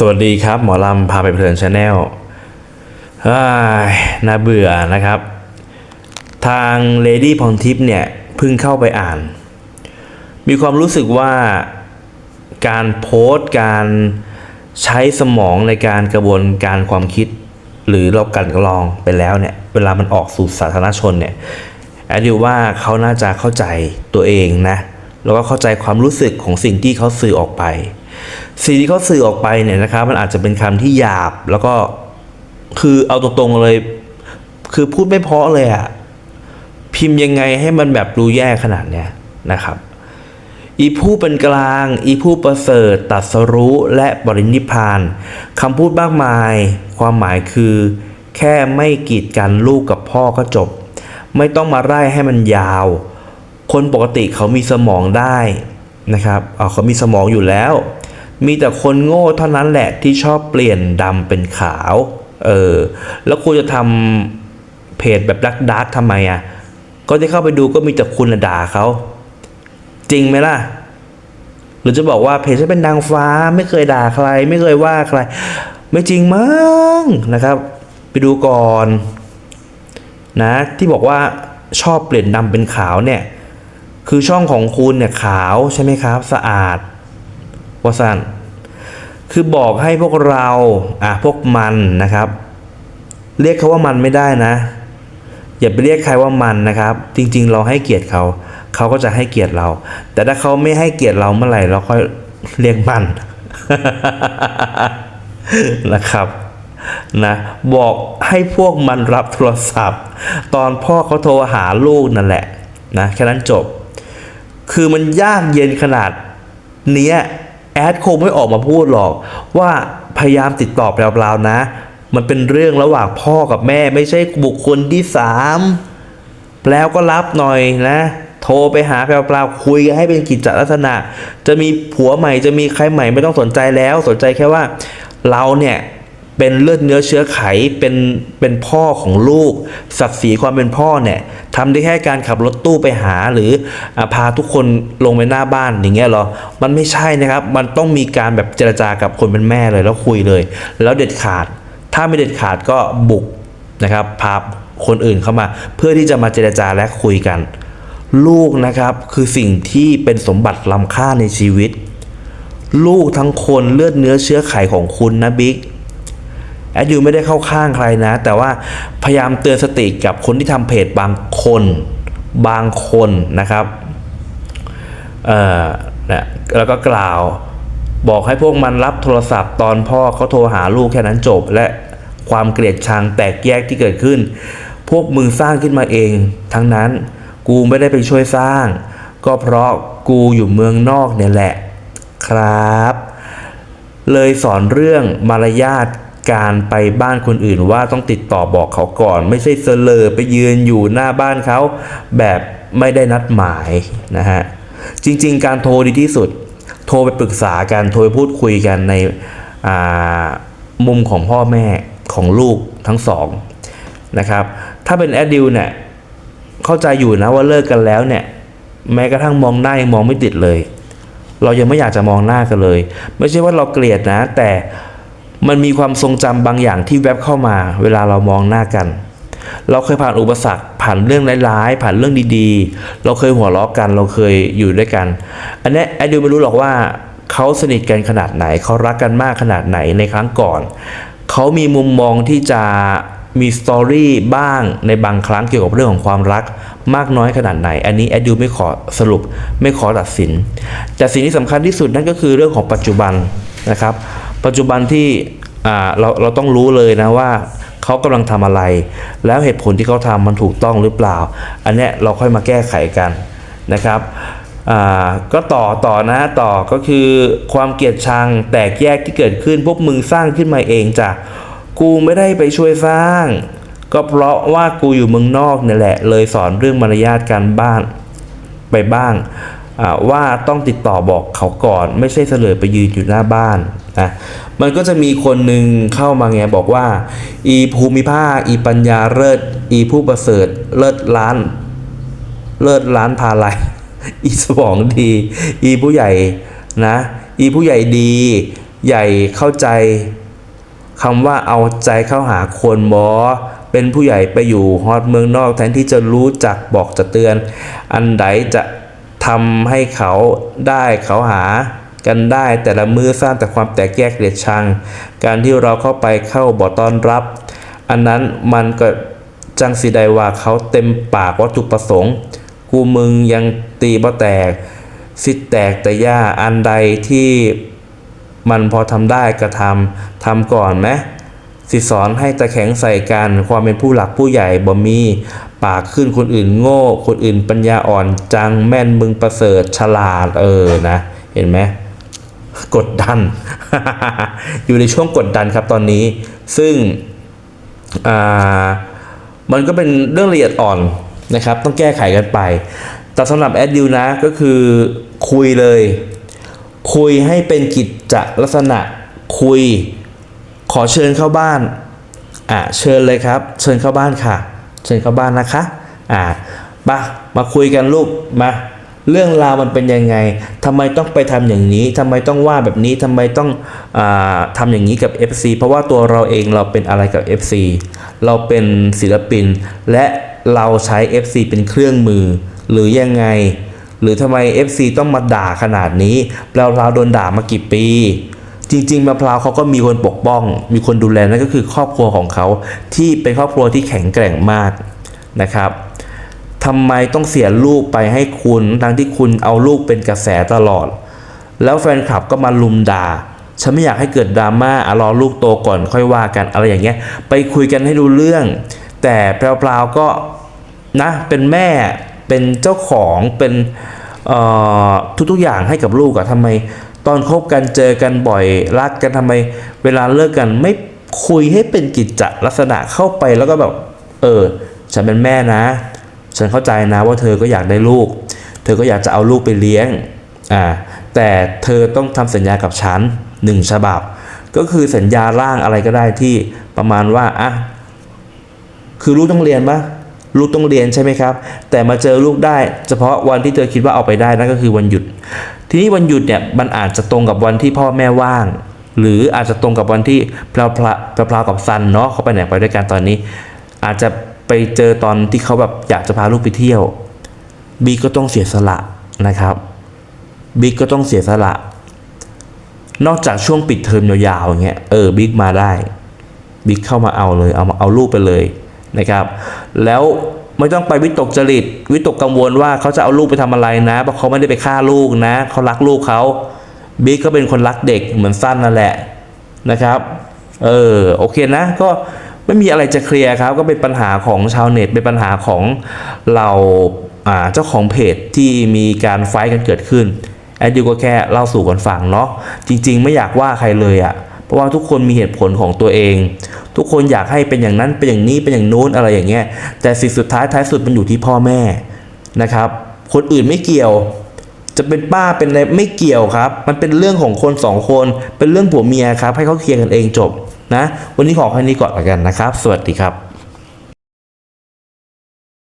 สวัสดีครับ หมอลำพาไปเพลินชาแนลน่าเบื่อนะครับ ทางเลดี้พรทิพย์เนี่ยเพิ่งเข้าไปอ่าน มีความรู้สึกว่าการโพสต์การใช้สมองในการกระบวนการความคิด หรือเรากลันกรองไปแล้วเนี่ย เวลามันออกสู่สาธารณชนเนี่ยแอดดิวว่าเขาน่าจะเข้าใจตัวเองนะ แล้วก็เข้าใจความรู้สึกของสิ่งที่เขาสื่อออกไป สิ่งที่เขาสื่อออกไปเนี่ยนะครับ มันอาจจะเป็นคำที่หยาบแล้วก็คือเอาตรงๆเลย คือพูดไม่เพาะเลยอะพิมพ์ยังไงให้มันแบบดูแย่ขนาดเนี้ยนะครับ อีผู้เป็นกลาง อีผู้ประเสริฐตรัสรู้และปรินิพพานคำพูดมากมาย ความหมายคือ แค่ไม่กีดกันลูกกับพ่อก็จบ ไม่ต้องมาไล่ให้มันยาว คนปกติเขามีสมองได้นะครับเอาเขามีสมองอยู่แล้ว มีแต่คนโง่เท่านั้นแหละที่ชอบเปลี่ยนดำเป็นขาว เออ แล้วคุณจะทำเพจแบบดักดักทำไมอะ ก็ที่เข้าไปดูก็มีแต่คุณด่าเขา จริงไหมล่ะ หรือจะบอกว่าเพจฉันเป็นนางฟ้าไม่เคยด่าใคร ไม่เคยว่าใคร ไม่จริงมั้งนะครับ ไปดูก่อน นะ ที่บอกว่าชอบเปลี่ยนดำเป็นขาวเนี่ย คือช่องของคุณเนี่ยขาวใช่ไหมครับ สะอาดวาสัน คือบอกให้พวกเราอะพวกมันนะครับ เรียกเขาว่ามันไม่ได้นะ อย่าไปเรียกใครว่ามันนะครับ จริง ๆ เราให้เกียรติเขา เขาก็จะให้เกียรติเรา แต่ถ้าเขาไม่ให้เกียรติเราเมื่อไหร่เราค่อยเรียกมันนะครับนะบอกให้พวกมันรับโทรศัพท์ ตอนพ่อเขาโทรหาลูกนั่นแหละนะแค่นั้นจบ คือมันยากเย็นขนาดเนี้ย แอดคงไม่ออกมาพูดหรอก ว่าพยายามติดต่อเปล่าๆนะ มันเป็นเรื่องระหว่างพ่อกับแม่ไม่ใช่บุคคลที่สามแล้วก็รับหน่อยนะ โทรไปหาเปล่าๆคุยกันให้เป็นกิจลักษณะ จะมีผัวใหม่จะมีใครใหม่ไม่ต้องสนใจแล้ว สนใจแค่ว่า เราเนี่ย เป็นเลือดเนื้อเชื้อไขเป็นเป็นพ่อของลูก ศักดิ์ศรีความเป็นพ่อเนี่ยทำได้แค่การขับรถตู้ไปหาหรืออพาทุกคนลงไปหน้าบ้านอย่างเงี้ยเหรอ มันไม่ใช่นะครับ มันต้องมีการแบบเจรจากับคนเป็นแม่เลยแล้วคุยเลย แล้วเด็ดขาด ถ้าไม่เด็ดขาดก็บุกนะครับพาคนอื่นเข้ามา เพื่อที่จะมาเจรจาและคุยกัน ลูกนะครับคือสิ่งที่เป็นสมบัติล้ำค่าในชีวิต ลูกทั้งคนเลือดเนื้อเชื้อไขของคุณนะบิ๊ก แอดยูไม่ได้เข้าข้างใครนะ แต่ว่าพยายามเตือนสติกับคนที่ทำเพจบางคนบางคนนะครับเอ่อนะแล้วก็กล่าวบอกให้พวกมันรับโทรศัพท์ตอนพ่อเขาโทรหาลูกแค่นั้นจบ และความเกลียดชังแตกแยกที่เกิดขึ้น พวกมึงสร้างขึ้นมาเอง ทั้งนั้นกูไม่ได้ไปช่วยสร้าง ก็เพราะกูอยู่เมืองนอกเนี่ยแหละครับ เลยสอนเรื่องมารยาท การไปบ้านคนอื่นว่าต้องติดต่อบอกเขาก่อน ไม่ใช่เสลอไปยืนอยู่หน้าบ้านเขาแบบไม่ได้นัดหมายนะฮะจริง ๆ การโทรดีที่สุด โทรไปปรึกษากันโทรไปพูดคุยกันในมุมของพ่อแม่ของลูกทั้งสองนะครับ ถ้าเป็นแอดดิวเนี่ยเข้าใจอยู่นะว่าเลิกกันแล้วเนี่ยแม้กระทั่งมองหน้ายังมองไม่ติดเลย เรายังไม่อยากจะมองหน้ากันเลย ไม่ใช่ว่าเราเกลียดนะ แต่ มันมีความทรงจำบางอย่างที่แวบเข้ามา เวลาเรามองหน้ากัน เราเคยผ่านอุปสรรค ผ่านเรื่องร้ายๆ ผ่านเรื่องดีๆ เราเคยหัวเราะกัน เราเคยอยู่ด้วยกัน อันนี้ไอดิวไม่รู้หรอกว่าเขาสนิทกันขนาดไหน เขารักกันมากขนาดไหนในครั้งก่อน เขามีมุมมองที่จะมีสตอรี่บ้างในบางครั้งเกี่ยวกับเรื่องของความรักมากน้อยขนาดไหน อันนี้แอดดิวไม่ขอสรุปไม่ขอตัดสิน แต่สิ่งที่สำคัญที่สุดนั่นก็คือเรื่องของปัจจุบันนะครับ ปัจจุบันที่เราเราต้องรู้เลยนะว่าเขากำลังทำอะไร แล้วเหตุผลที่เขาทำมันถูกต้องหรือเปล่า อันเนี้ยเราค่อยมาแก้ไขกันนะครับก็ต่อต่อนะต่อก็คือความเกลียดชังแตกแยกที่เกิดขึ้นพวกมึงสร้างขึ้นมาเองจ้ะกูไม่ได้ไปช่วยสร้าง ก็เพราะว่ากูอยู่เมืองนอกนี่แหละ เลยสอนเรื่องมารยาทการบ้านไปบ้างว่าต้องติดต่อบอกเขาก่อน ไม่ใช่เสลอไปยืนอยู่หน้าบ้าน นะมันก็จะมีคนหนึ่งเข้ามาไงบอกว่า อีภูมิภาคอีปัญญาเลิศอีผู้ประเสริฐเลิศล้าน เลิศล้านพาลัยอีสมองดี อีผู้ใหญ่นะ อีผู้ใหญ่ดี ใหญ่เข้าใจคำว่าเอาใจเข้าหาคนบอเป็นผู้ใหญ่ไปอยู่ฮอดเมืองนอกแทนที่จะรู้จักบอกจะเตือน อันใดจะทำให้เขาได้เขาหา กันได้แต่ละมือสร้างแต่ความแตกแยกเกลียดชัง การที่เราเข้าไปเข้าบ่ต้อนรับ อันนั้นมันก็จังสีใดว่าเขาเต็มปากวัตถุประสงค์ กูมึงยังตีบ่แตกสิแตกแต่ย่าอันใดที่มันพอทำได้กระทำทำก่อนไหมสิสอนให้ตะแข็งใส่กันความเป็นผู้หลักผู้ใหญ่บ่มี ปากขึ้นคนอื่นโง่ คนอื่นปัญญาอ่อนจังแม่นมึงประเสริฐฉลาดเออนะ เห็นไหม กดดัน อยู่ในช่วงกดดันครับตอนนี้ ซึ่งมันก็เป็นเรื่องละเอียดอ่อนนะครับ ต้องแก้ไขกันไป แต่สำหรับแอดดิวนะก็คือคุยเลย คุยให้เป็นกิจจลักษณะคุย ขอเชิญเข้าบ้านอ่าเชิญเลยครับ เชิญเข้าบ้านค่ะ เชิญเข้าบ้านนะคะอ่ามามาคุยกันลูกมา เรื่องราวมันเป็นยังไงทำไมต้องไปทำอย่างนี้ทำไมต้องว่าแบบนี้ทำไมต้องอาทำอย่างนี้กับ FC เพราะว่าตัวเราเองเราเป็นอะไรกับ FC เราเป็นศิลปิน และเราใช้ FC เป็นเครื่องมือ หรือยังไง หรือทำไม FC ต้องมาด่าขนาดนี้เราเราโดนด่ามากี่ปีจริงๆมะพร้าวเขาก็มีคนปกป้อง มีคนดูแลนั่นก็คือครอบครัวของเขาที่เป็นครอบครัวที่แข็งแกร่งมากนะครับ ทำไมต้องเสียลูกไปให้คุณ ทั้งที่คุณเอาลูกเป็นกระแสตลอด แล้วแฟนคลับก็มาลุมด่า ฉันไม่อยากให้เกิดดราม่าอะรอลูกโตก่อนค่อยว่ากันอะไรอย่างเงี้ย ไปคุยกันให้รู้เรื่อง แต่แพรวๆก็นะเป็นแม่เป็นเจ้าของเป็นทุกๆอย่างให้กับลูกอะทำไม ตอนคบกันเจอกันบ่อยรักกันทำไม เวลาเลิกกันไม่คุยให้เป็นกิจจลักษณะเข้าไปแล้วก็แบบ เออ ฉันเป็นแม่นะ ฉันเข้าใจนะว่าเธอก็อยากได้ลูก เธอก็อยากจะเอาลูกไปเลี้ยงอ่าแต่เธอต้องทำสัญญากับฉันหนึ่งฉบับ ก็คือสัญญาร่างอะไรก็ได้ที่ประมาณว่าอะคือลูกต้องเรียนปะลูกต้องเรียนใช่ไหมครับ แต่มาเจอลูกได้ เฉพาะวันที่เธอคิดว่าเอาไปได้นั่นก็คือวันหยุด ทีนี้วันหยุดเนี่ยมันอาจจะตรงกับวันที่พ่อแม่ว่าง หรืออาจจะตรงกับวันที่พลาพลาพลากับซันเนาะเขาไปไหนไปด้วยกันตอนนี้ อาจจะ ไปเจอตอนที่เขาแบบอยากจะพาลูกไปเที่ยวบิ๊กก็ต้องเสียสละนะครับบิ๊กก็ต้องเสียสละ นอกจากช่วงปิดเทอมยาวๆอย่างเงี้ย เออ บิ๊กมาได้ บิ๊กเข้ามาเอาเลย เอามาเอาลูกไปเลยนะครับ แล้วไม่ต้องไปวิตกจริต วิตกกังวลว่าเขาจะเอาลูกไปทำอะไรนะ เพราะเขาไม่ได้ไปฆ่าลูกนะ เขารักลูกเขา บิ๊กก็เป็นคนรักเด็กเหมือนสั้นนั่นแหละนะครับ เออ โอเคนะ ก็ ไม่มีอะไรจะเคลียร์ครับ ก็เป็นปัญหาของชาวเน็ตเป็นปัญหาของเราเจ้าของเพจที่มีการไฟท์กันเกิดขึ้นแอดดิวก็แค่เล่าสู่กันฟังเนาะจริง ๆ ไม่อยากว่าใครเลยอะ่ะเพราะว่าทุกคนมีเหตุผลของตัวเอง ทุกคนอยากให้เป็นอย่างนั้นเป็นอย่างนี้เป็นอย่างนู้นอะไรอย่างเงี้ยแต่สิ่งสุดท้ายท้ายสุดมันอยู่ที่พ่อแม่นะครับคนอื่นไม่เกี่ยว จะเป็นป้าเป็นอะไรไม่เกี่ยวครับ มันเป็นเรื่องของคนสองคน เป็นเรื่องผัวเมียครับ ให้เขาเคลียร์กันเองจบ นะ วันนี้ขอแค่นี้ก่อนละกันนะครับ สวัสดีครับ